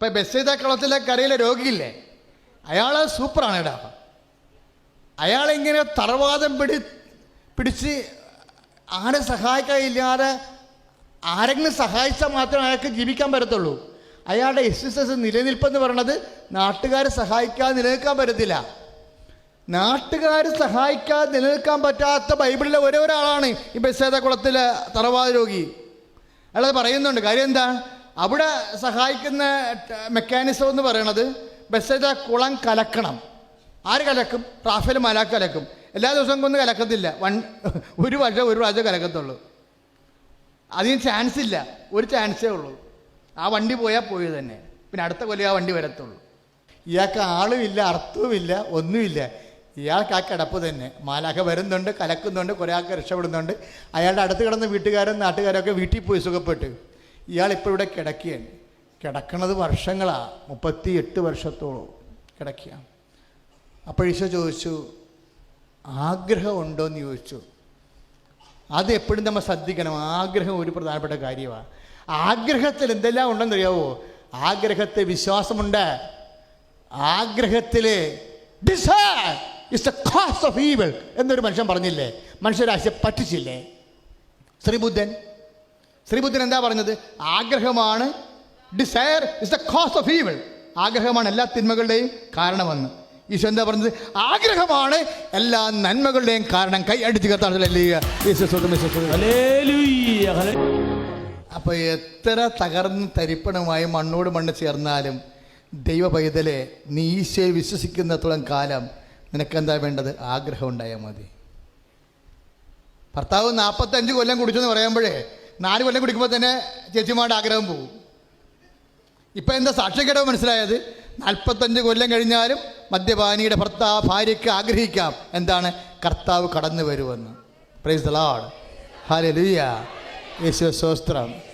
ഇപ്പൊ ബസ്സേത കളത്തിലെ കരയിലെ രോഗിയില്ലേ? അയാൾ സൂപ്പറാണ് ഇടാ അയാളിങ്ങനെ തറവാദം പിടി പിടിച്ച് ആരെ സഹായിക്കാനില്ലാതെ ആരെങ്കിലും സഹായിച്ചാൽ മാത്രമേ അയാൾക്ക് ജീവിക്കാൻ പറ്റത്തുള്ളൂ. അയാളുടെ എക്സിസ്റ്റൻസ് നിലനിൽപ്പെന്ന് പറയണത് നാട്ടുകാരെ സഹായിക്കാതെ നിലനിൽക്കാൻ പറ്റത്തില്ല. നാട്ടുകാർ സഹായിക്കാതെ നിലനിൽക്കാൻ പറ്റാത്ത ബൈബിളിലെ ഒരേ ഒരാളാണ് ഈ ബസ്സേത കുളത്തിലെ തറവാദ രോഗി. അയാളത് പറയുന്നുണ്ട്. കാര്യം എന്താ? അവിടെ സഹായിക്കുന്ന മെക്കാനിസം എന്ന് പറയണത് ബസ്സേത കുളം കലക്കണം. ആര് കലക്കും? റാഫേൽ മലാക്ക് കലക്കും. എല്ലാ ദിവസവും കൊന്ന് കലക്കത്തില്ല. വൺ ഒരു വർഷം ഒരു പ്രാവശ്യം കലക്കത്തുള്ളൂ. അതിന് ചാൻസ് ഇല്ല. ഒരു ചാൻസേ ഉള്ളൂ. ആ വണ്ടി പോയാൽ പോയി തന്നെ. പിന്നെ അടുത്ത കൊല്ലം ആ വണ്ടി വരത്തുള്ളൂ. ഇയാൾക്ക് ആളുമില്ല അർത്ഥവുമില്ല ഒന്നുമില്ല. ഇയാൾക്ക് ആ കിടപ്പ് തന്നെ. മാലാഖ വരുന്നുണ്ട് കലക്കുന്നുണ്ട് കുറേ ആൾക്ക് രക്ഷപ്പെടുന്നുണ്ട്. അയാളുടെ അടുത്ത് കിടന്ന വീട്ടുകാരും നാട്ടുകാരൊക്കെ വീട്ടിൽ പോയി സുഖപ്പെട്ട്. ഇയാൾ ഇപ്പോൾ ഇവിടെ കിടക്കുകയാണ്. കിടക്കണത് വർഷങ്ങളാണ് മുപ്പത്തി എട്ട് വർഷത്തോളം കിടക്കുക അപ്പോൾ ഈശോ ചോദിച്ചു ആഗ്രഹമുണ്ടോ? എന്ന് ചോദിച്ചു. അത് എപ്പോഴും നമ്മൾ ശ്രദ്ധിക്കണം. ആഗ്രഹം ഒരു പ്രധാനപ്പെട്ട കാര്യമാണ്. ആഗ്രഹത്തിൽ എന്തെല്ലാം ഉണ്ടെന്ന് അറിയാവോ? ആഗ്രഹത്തെ വിശ്വാസമുണ്ട്. ആഗ്രഹത്തിൽ is the cause of evil എന്നൊരു മനുഷ്യൻ പറഞ്ഞില്ലേ? മനുഷ്യരാശിയെ പറ്റിച്ചില്ലേ? ശ്രീബുദ്ധൻ ശ്രീബുദ്ധൻ എന്താ പറഞ്ഞത്? ആഗ്രഹമാണ്. Desire is the cause of evil ആഗ്രഹമാണ് എല്ലാ തിന്മകളുടെയും കാരണമെന്ന്. ഈശോ എന്താ പറഞ്ഞത്? ആഗ്രഹമാണ് എല്ലാ നന്മകളുടെയും കാരണം. കൈ അടിച്ച് കത്താണ് ഹല്ലേലൂയ, അപ്പോൾ എത്ര തകർന്ന് തരിപ്പണമായി മണ്ണോട് മണ്ണ് ചേർന്നാലും ദൈവ പൈതലെ നീ ഈശോയെ വിശ്വസിക്കുന്നിടത്തോളം കാലം നിനക്കെന്താ വേണ്ടത്? ആഗ്രഹം ഉണ്ടായാൽ മതി. ഭർത്താവ് നാൽപ്പത്തഞ്ച് കൊല്ലം കുടിച്ചെന്ന് പറയുമ്പോഴേ നാല് കൊല്ലം കുടിക്കുമ്പോൾ തന്നെ ചേച്ചിമാരുടെ ആഗ്രഹം പോകും ഇപ്പം എന്താ സാക്ഷ്യക്കേടവ് മനസ്സിലായത്? നാൽപ്പത്തഞ്ച് കൊല്ലം കഴിഞ്ഞാലും മദ്യപാനിയുടെ ഭർത്താവ് ഭാര്യയ്ക്ക് ആഗ്രഹിക്കാം. എന്താണ്? കർത്താവ് കടന്നു വരുമെന്ന്. പ്രൈസ് ദ ലോർഡ് ഹാലലുയ്യ യേശു സ്വസ്ത്രം